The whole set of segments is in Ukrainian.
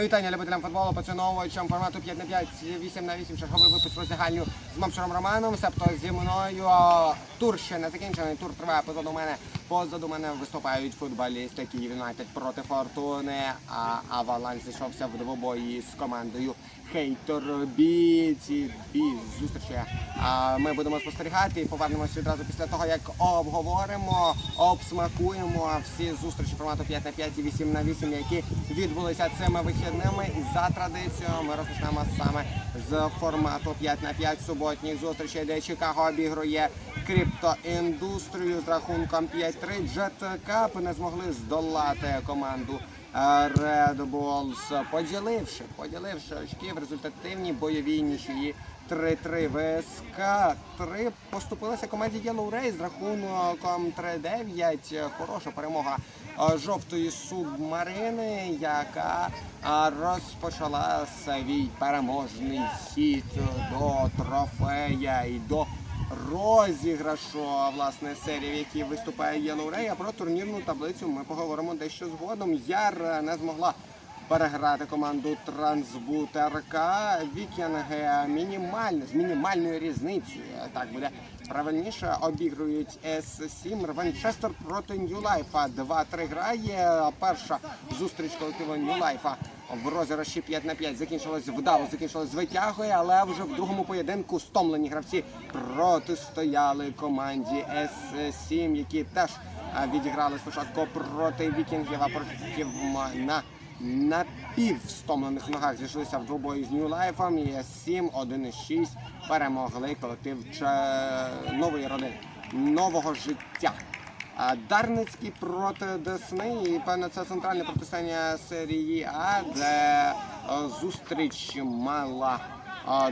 Мої вітання любителям футболу, поціновувачам формату 5 на 5, 8 на 8, черговий випуск роздягальню з Мамшером Романом, себто зі мною. Тур ще не закінчений, тур триває позаду мене. Позаду мене виступають футболісти Київ Юнайтед проти Фортуни, а Авалан зійшовся в двобої з командою Хейтер Бі. Ці зустрічі а, ми будемо спостерігати і повернемося відразу після того, як обговоримо, обсмакуємо всі зустрічі формату 5 на 5 і 8 на 8, які відбулися цими вихідними. І за традицією ми розпочнемо саме з формату 5 на 5 суботніх зустрічей, де Чикаго обігрує криптоіндустрію з рахунком 5-3. Jet Cup не змогли здолати команду. Red Bulls, поділивши, поділивши очки в результативній бойовій нічиї 3-3 ВСК 3 поступилася команді Yellow Rays з рахунком 3-9. Хороша перемога жовтої субмарини, яка розпочала свій переможний хід до трофея і до розіграшу власне серії, в якій виступає Ray. А про турнірну таблицю ми поговоримо дещо згодом. Яр не змогла переграти команду Трансбутерка. Вікінги мінімально з мінімальною різницею. Так буде правильніше. Обігрують С7 Реванчестер проти Ньюлайфа. 2-3 грає. Перша зустріч колективу Ньюлайфа в розіграші 5 на 5 закінчилась вдало, закінчилась з витягою, але вже в другому поєдинку стомлені гравці протистояли команді С7, які теж відіграли спочатку проти вікінгів, а потім на напівстомлених ногах зійшлися в двобої з Нью-Лайфом і С7 1-6 перемогли колектив Че- нової родини, нового життя. А Дарницький проти Десни, і певно це центральне протистояння серії А, де е, зустріч мала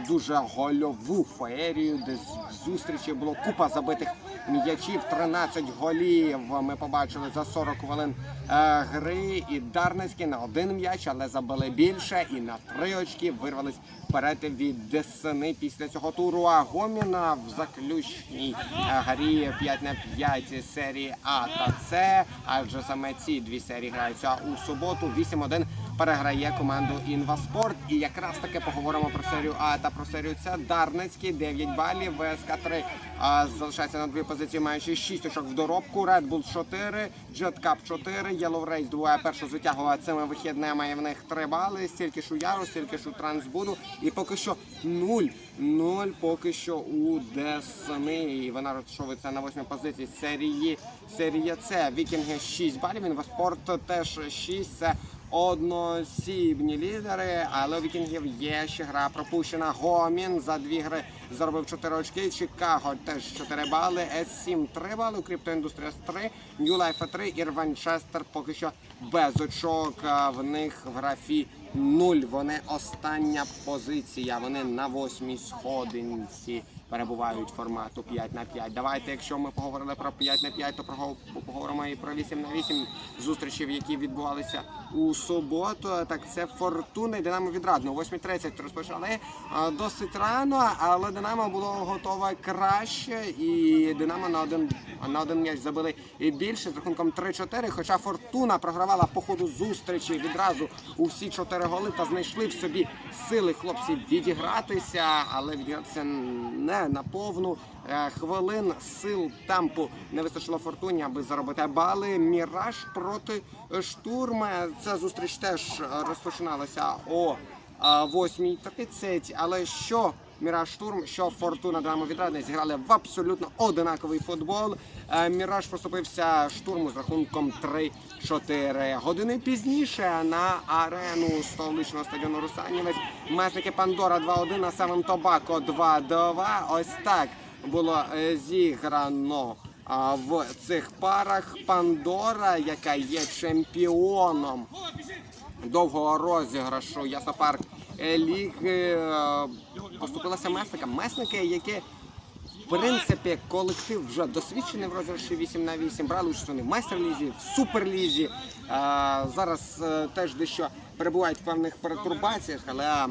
дуже гольову феєрію, де зустрічі було купа забитих м'ячів, 13 голів. Ми побачили за 40 хвилин е, гри. І Дарницький на один м'яч, але забили більше і на три очки вирвались вперед від Десни після цього туру. А Гоміна в заключній е, грі 5 на 5 серії А та С. Адже саме ці дві серії граються у суботу. 8-1 переграє команду Інваспорт. І якраз таки поговоримо про серію А та про серію С. Дарницький 9 балів, ВСК 3 а, залишається на другій позиції, маючи 6 очок в доробку. Red Bull 4, Jet Cup 4, Yellow Race здобуває першу звитягу цими вихідними. В них 3 бали, стільки ж у Яру, стільки ж у Трансбуду. І поки що 0. 0 поки що у Десни. І вона розташовується на восьмій позиції серії серія С. Вікінги 6 балів, Інваспорт теж 6. Це односібні лідери, але у вікінгів є ще гра пропущена. Гомін за дві гри заробив 4 очки. Чикаго теж 4 бали. С7 3 бали. Криптоіндустрія 3, Нью-Лайфа 3 і Рванчестер поки що без очок. В них в графі 0. Вони остання позиція. Вони на восьмій сходинці перебувають формату 5 на 5. Давайте, якщо ми поговорили про 5 на 5, то поговоримо і про 8 на 8 зустрічів, які відбувалися у суботу. Так, це Фортуна і Динамо відрадно. О 8.30 розпочали досить рано, але Динамо було готове краще, і Динамо на один на один м'яч забили і більше з рахунком 3-4. Хоча Фортуна програвала по ходу зустрічі відразу у всі чотири голи та знайшли в собі сили хлопці відігратися, але відігратися не на повну. Е, Хвилин сил темпу не вистачило фортуні, аби заробити бали. Міраж проти штурма. Ця зустріч теж е, розпочиналася о е, 8.30, але що Міраж Штурм, що Фортуна Динамо Відрадне зіграли в абсолютно одинаковий футбол. Е, Міраж поступився штурму з рахунком 3-4 години пізніше на арену столичного стадіону Русанівець. Месники Пандора 2-1, а Севен Тобако 2-2. Ось так було е, зіграно. В цих парах Пандора, яка є чемпіоном довгого розіграшу Яснопарк ліги е, поступилася месникам. Месники, які в принципі колектив вже досвідчений в розіграші 8 на 8, брали участь вони в майстер-лізі, в суперлізі. Е, Зараз е, теж дещо перебувають в певних перетурбаціях, але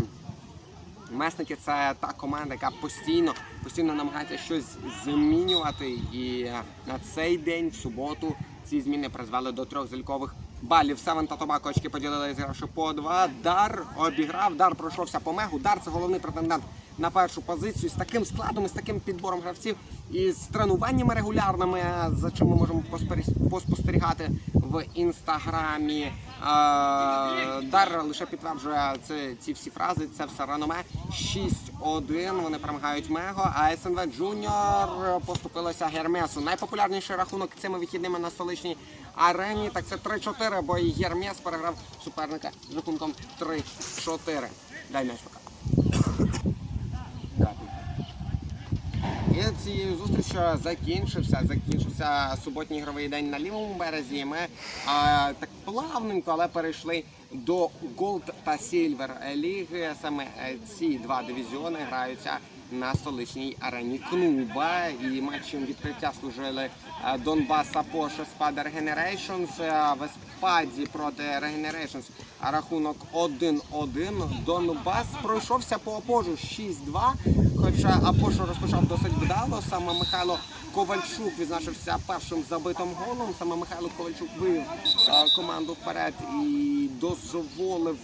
Месники це та команда, яка постійно постійно намагається щось змінювати. І на цей день, в суботу, Ці зміни призвели до трьох залікових балів. Севен та Тобако очки поділили зігравши по два. Дар обіграв, дар пройшовся по мегу. Дар це головний претендент на першу позицію з таким складом, з таким підбором гравців і з тренуваннями регулярними, за чим ми можемо поспостерігати в інстаграмі. Дар лише підтверджує це, ці всі фрази. Це все реноме. 6-1. Вони перемагають Мего. А СНВ Джуніор поступилося Гермесу. Найпопулярніший рахунок цими вихідними на столичній арені. Так це 3-4, бо і Гермес переграв суперника з рахунком 3-4. Дай м'яч пока. І цією зустрічю закінчився. Закінчився суботній ігровий день на лівому березі. Ми а, так плавненько, але перейшли до Gold та Silver ліги. Саме е, ці два дивізіони граються на столичній арені клуба. І матчем відкриття служили е, Донбаса Поше Спада. Е, В Еспаді проти Regenerations рахунок 1-1. Донбас пройшовся по опожу 6-2. Хоча Апошу розпочав досить вдало. Саме Михайло Ковальчук відзначився першим забитим голом. Саме Михайло Ковальчук вивів е, команду вперед і дозволив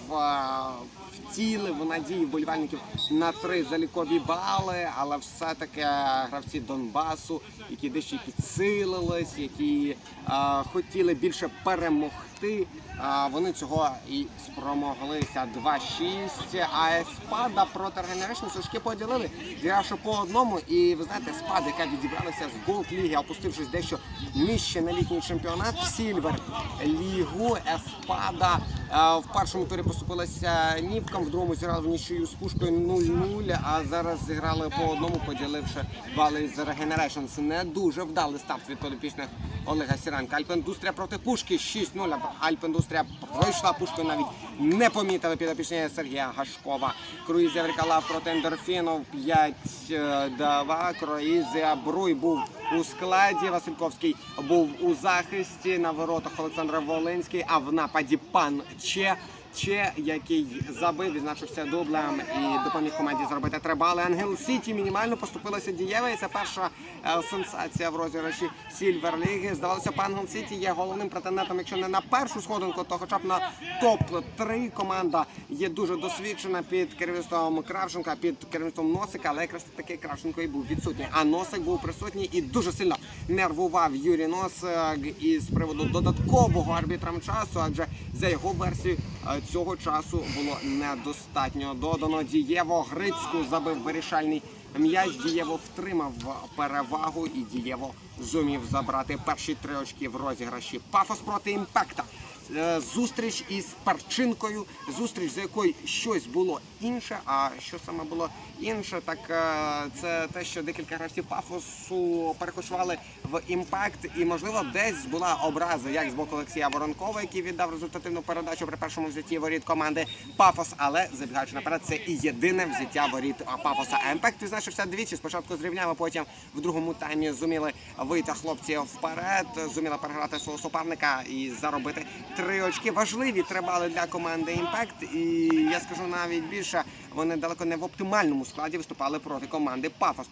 е, втілив надії вболівальників на три залікові бали, але все-таки гравці Донбасу, які дещо підсилились, які е, хотіли більше перемогти. А вони цього і спромоглися 2-6. А Еспада проти Regeneration сушки поділили, зігравши по одному. І ви знаєте, Спада, яка відібралася з Голд Ліги, опустившись дещо нижче на літній чемпіонат Сільвер Лігу. Еспада в першому турі поступилася Нівкам, в другому зіграли в нічию з пушкою 0-0, а зараз зіграли по одному, поділивши бали з Regenerations. Не дуже вдалий старт від подопічних Олега Сіранка. Альпендустрія проти пушки 6-0. Альпендустрія пройшла пушкою навіть не помітили підопічні Сергія Гашкова. Круїз Еврикалав проти ендорфінов 5-2. Круїз Бруй був у складі. Васильковський був у захисті на воротах Олександра Волинський, а в нападі пан Че. Че, який забив, відзначився дублем і допоміг команді зробити три бали. Ангел Сіті мінімально поступилася дієва. І це перша е, сенсація в розіграші Сільвер Ліги. Здавалося, б, Ангел Сіті є головним претендентом, якщо не на першу сходинку, то хоча б на топ 3 команда є дуже досвідчена під керівництвом Кравченка, під керівництвом Носика, але якраз таки Кравченко і був відсутній. А Носик був присутній і дуже сильно нервував Юрій Носик із приводу додаткового арбітрам часу, адже за його версією цього часу було недостатньо. Додано Дієво Грицьку забив вирішальний м'яч. Дієво втримав перевагу і Дієво зумів забрати перші три очки в розіграші. Пафос проти імпекта. Е, Зустріч із Парчинкою, зустріч, за якою щось було інше. А що саме було інше, так е, це те, що декілька гравців пафосу перекочували в імпакт, і можливо десь була образа, як з боку Олексія Воронкова, який віддав результативну передачу при першому взятті воріт команди Пафос. Але забігаючи наперед, це і єдине взяття воріт Пафоса. А імпакт відзначився двічі. Спочатку зрівняв, а потім в другому таймі зуміли вийти хлопці вперед, зуміли переграти свого суперника і заробити три очки. Важливі три бали для команди Імпакт. І я скажу навіть більше, вони далеко не в оптимальному складі виступали проти команди Пафос.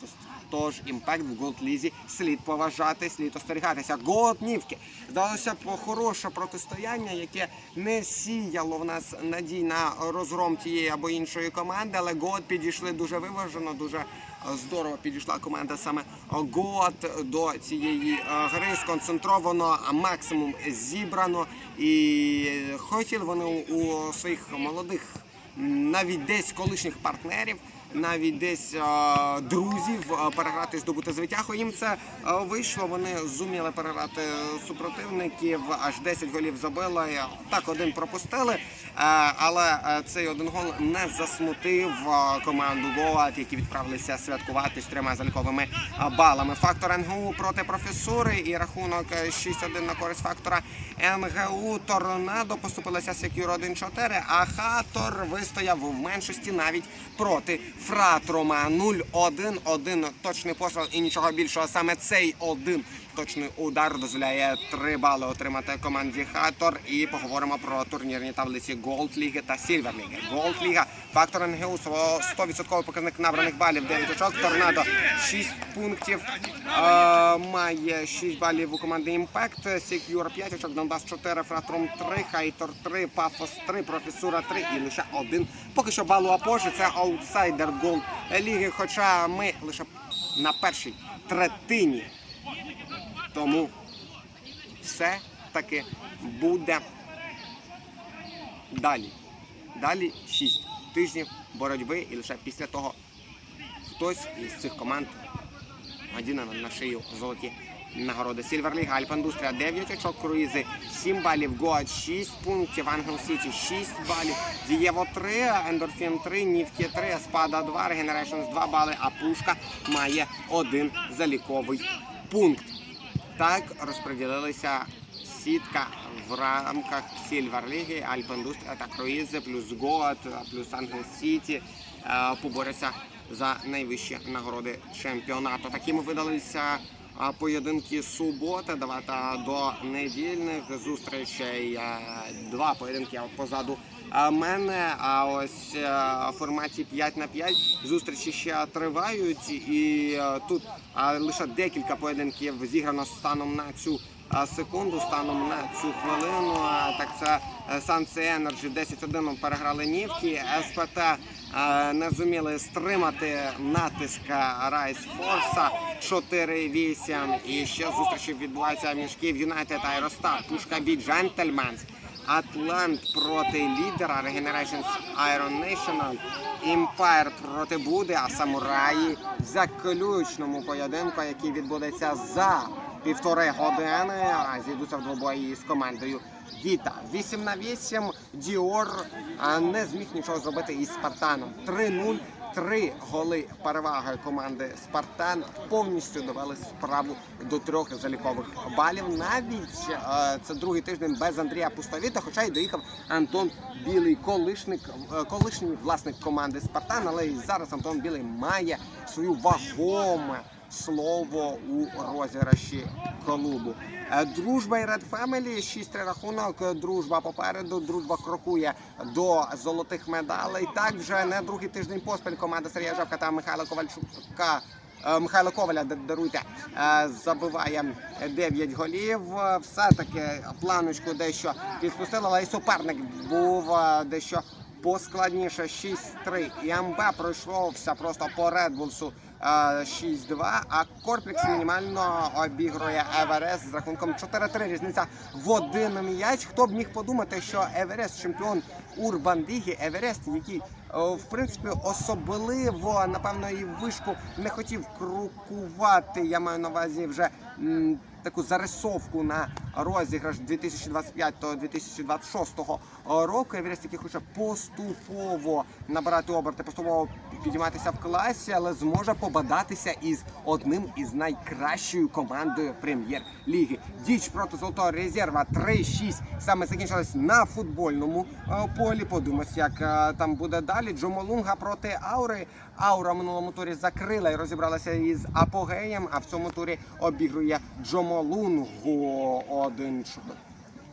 Тож імпакт в Голд-лізі слід поважати, слід остерігатися. Голд Нівки. Здалося хороше протистояння, яке не сіяло в нас надій на розгром тієї або іншої команди, але Голд підійшли дуже виважено, дуже е, здорово підійшла команда саме Голд до цієї е, гри. Сконцентровано, максимум зібрано. І хотіли вони у своїх молодих навіть десь колишніх партнерів, навіть десь е, друзів е, переграти, здобути звитягу. Їм це е, вийшло. Вони зуміли переграти супротивників. Аж 10 голів забили. Так, один пропустили. Е, але е, цей один гол не засмутив е, команду Гоат, які відправилися святкувати з трьома заліковими е, балами. Фактор НГУ проти професури і рахунок е, 6-1 на користь фактора НГУ. Торнадо поступилася Секюр 1-4, а Хатор вистояв в меншості навіть проти Фратрума 0-1. Один точний постріл і нічого більшого. Саме цей один точний удар дозволяє 3 бали отримати команді Хатор. І поговоримо про турнірні таблиці Голд Ліги та Сільвер Ліги. Голд Ліга фактор НГУ 100% показник набраних балів 9 очок. Торнадо 6 пунктів. Е, має 6 балів у команди Імпект. Secure 5 очок, Донбас 4, Фратрум 3, Хайтор 3, Пафос 3, Професура 3 і лише один. Поки що балу Апоші це аутсайдер Голд Ліги. Хоча ми лише на першій третині. Тому все таки буде далі. Далі 6 тижнів боротьби і лише після того хтось із цих команд надіне на шию золоті нагороди. Сільвер Ліга, Альпандустрія 9 очок, Круїзи 7 балів, Гоат 6 пунктів, Ангел Сіті 6 балів, Дієво 3, Ендорфін 3, Нівті 3, Спада 2, Регенерейшнс 2 бали, а Пушка має один заліковий пункт. Так розподілилися сітка в рамках Сільвер Ліги, Альпандустрія та Круїзи, плюс Гоат, плюс Ангел Сіті е, поборються за найвищі нагороди чемпіонату. Такими видалися поєдинки суботи. Давайте до недільних зустрічей. Е, Два поєдинки позаду мене. А ось е, в форматі 5 на 5 зустрічі ще тривають, і е, тут лише декілька поєдинків зіграно станом на цю. Секунду станом на цю хвилину. Так це Санці Енерджі 10-1 переграли Нівки. СПТ е, не зуміли стримати натиска Райс Форса 4-8. І ще зустрічі відбуваються між Київ Юнайтед та Аеростар. Пушка Бі Джентльменс. Атлант проти лідера Regenerations Iron National. Імпайр проти Буди, а самураї в заключному поєдинку, який відбудеться за півтори години. А зійдуться в двобої з командою Віта. 8 на 8 Діор не зміг нічого зробити із Спартаном. 3-0. Три голи переваги команди Спартан повністю довели справу до трьох залікових балів. Навіть е, це другий тиждень без Андрія Пустовіта, хоча й доїхав Антон Білий, колишник, е, колишній власник команди Спартан. Але і зараз Антон Білий має свою вагоме слово у розіграші клубу. Е, Дружба і Red Family, 6-3 рахунок. Дружба попереду. Дружба крокує до золотих медалей. Так вже не другий тиждень поспіль команда Сергія Жавка та Михайла Ковальчука. е, Михайло Коваля, даруйте, е, забиває 9 голів. Все-таки планочку дещо підспустили, але і суперник був дещо поскладніше 6-3. І МБ пройшовся просто по Редбулсу 6-2, а Корплекс мінімально обігрує Еверест з рахунком 4-3. Різниця в один м'яч. Хто б міг подумати, що Еверест чемпіон Урбан Ліги, Еверест, який в принципі особливо напевно і вишку не хотів крокувати. Я маю на увазі вже м, таку зарисовку на розіграш 2025-2026 року. Еверест, який хоче поступово набирати оберти, поступово підійматися в класі, але зможе побадатися із одним із найкращою командою прем'єр-ліги. Діч проти золотого резерва 3-6 саме закінчилось на футбольному е, полі. Подумаємо, як е, там буде далі. Джомолунга проти Аури. Аура в минулому турі закрила і розібралася із апогеєм. А в цьому турі обігрує Джомолунгу 1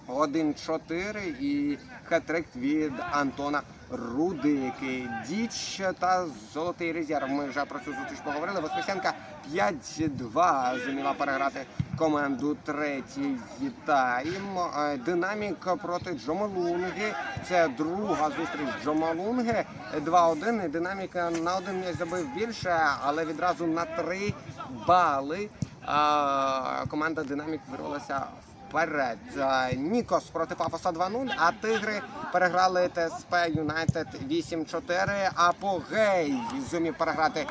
1-4 і хет-трик від Антона Рудики. Діч та золотий резерв. Ми вже про цю зустріч поговорили. Воскресенка 5-2 зуміла переграти команду третій тайм. Е, Динамік проти Джомалунги. Це друга зустріч Джомалунги. 2-1. І Динамік на один м'яч забив більше, але відразу на 3 бали. Команда Динамік вирвалася вперед. Е, Нікос проти Пафоса 2-0, а Тигри переграли ТСП Юнайтед 8-4. Апогей зумів переграти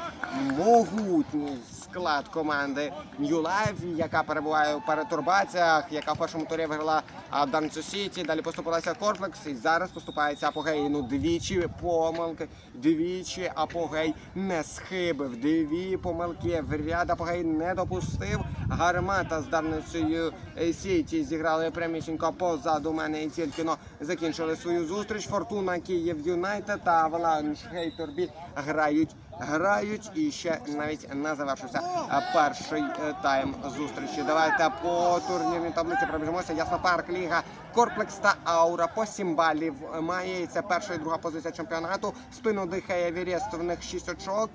могутній склад команди New Life, яка перебуває у перетурбаціях, яка в першому турі виграла Данцю Сіті, далі поступилася Корплекс і зараз поступається Апогей. Ну двічі помилки, двічі Апогей не схибив, дві помилки в ряд Апогей не допустив. Гармата з Дарницею Сіті зіграли прямісінько позаду мене і тільки но закінчили свою зустріч. Фортуна Київ Юнайтед та Аваланж Гейторбі грають грають і ще навіть не завершився е, перший е, тайм зустрічі. Давайте по турнірній таблиці пробіжимося. Яснопарк, Ліга, Корплекс та Аура по 7 балів має. Це перша і друга позиція чемпіонату. Спину дихає Вірєст, в них 6 очок.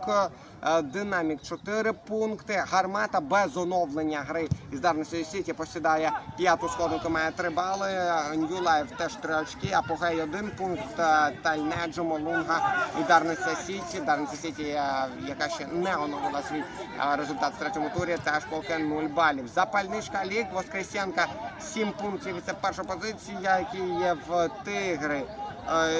Е, Динамік 4 пункти. Гармата без оновлення гри із Дарницею Сіті посідає п'яту сходинку, має 3 бали. New Life теж 3 очки. Апогей 1 пункт. Е, Тальнеджо, Молунга і Дарниця Сіті. Дарниця Сіті, е, яка ще не оновила свій результат в третьому турі, теж поки 0 балів. Запальничка Ліг, Воскресенка 7 пунктів. Це перша позиція, які є в Тигри.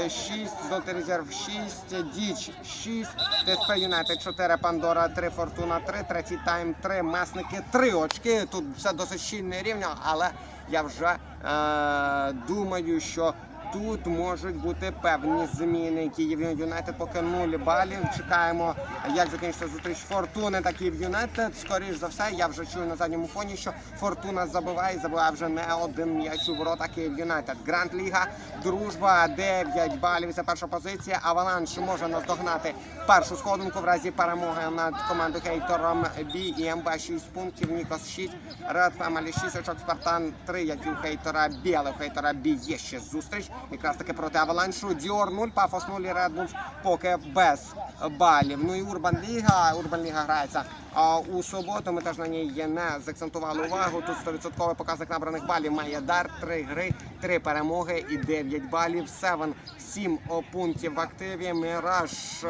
6, Золотий резерв 6, Діч 6, ТСП Юнайтед 4, Пандора 3, Фортуна 3, третій тайм 3, Месники 3 очки. Тут все досить щільне рівня, але я вже е, думаю, що тут можуть бути певні зміни. Київ Юнайтед поки 0 балів. Чекаємо, як закінчиться зустріч Фортуни та Київ Юнайтед. Скоріш за все, я вже чую на задньому фоні, що Фортуна забиває забиває вже не один м'яч у ворота Київ Юнайтед. Гранд Ліга, дружба 9 балів. Це перша позиція. Аваланш може наздогнати першу сходинку в разі перемоги над командою Хейтором Бі і МБ 6 пунктів. Нікос 6, Ред Фемелі 6 очок, Спартан 3, як і у Хейтора Бі, але у Хейтора Бі є ще зустріч. Якраз таки проти Аваланшу. Діор 0, Пафос 0 і Bulls поки без балів. Ну і Урбан Ліга. Урбан Ліга грається а, у суботу. Ми теж на ній не заакцентували увагу. Тут 100% показник набраних балів має дар, 3 гри, 3 перемоги і 9 балів. Севен 7 пунктів в активі. Міраж,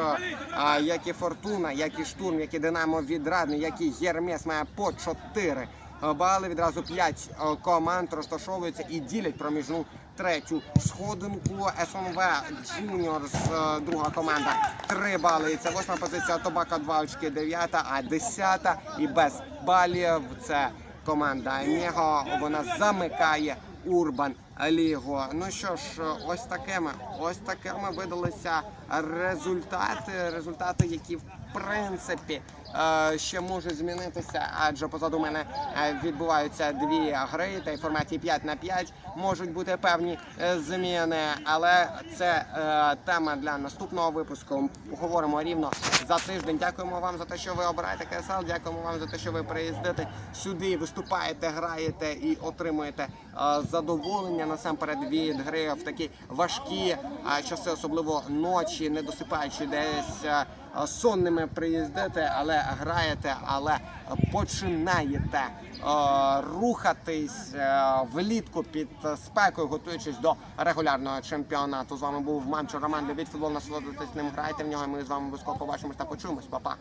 як і Фортуна, як і Штурм, як і Динамо Відрадний, як і Єрмес має по 4 бали. Відразу 5 команд розташовуються і ділять проміжну третю сходинку. СМВ Juniors, е, друга команда, 3 бали. І це восьма позиція. Тобака 2 очки, дев'ята, а десята і без балів. Це команда Него. Вона замикає Урбан Лігу. Ну що ж, ось такими, ось такими видалися результати. Результати, які в принципі ще можуть змінитися, адже позаду мене е, відбуваються дві гри, та й форматі 5 на 5 можуть бути певні е, зміни. Але це е, тема для наступного випуску. Поговоримо рівно за тиждень. Дякуємо вам за те, що ви обираєте КСЛ. Дякуємо вам за те, що ви приїздите сюди, виступаєте, граєте і отримуєте задоволення насамперед від гри в такі важкі часи, особливо ночі, не досипаючи десь. Е, Сонними приїздите, але граєте, але починаєте е, рухатись е, влітку під спекою, готуючись до регулярного чемпіонату. З вами був Мамчо Роман. Любіть футбол, насолодитись ним, грайте в нього. Ми з вами обов'язково побачимось та почуємось. Па-па.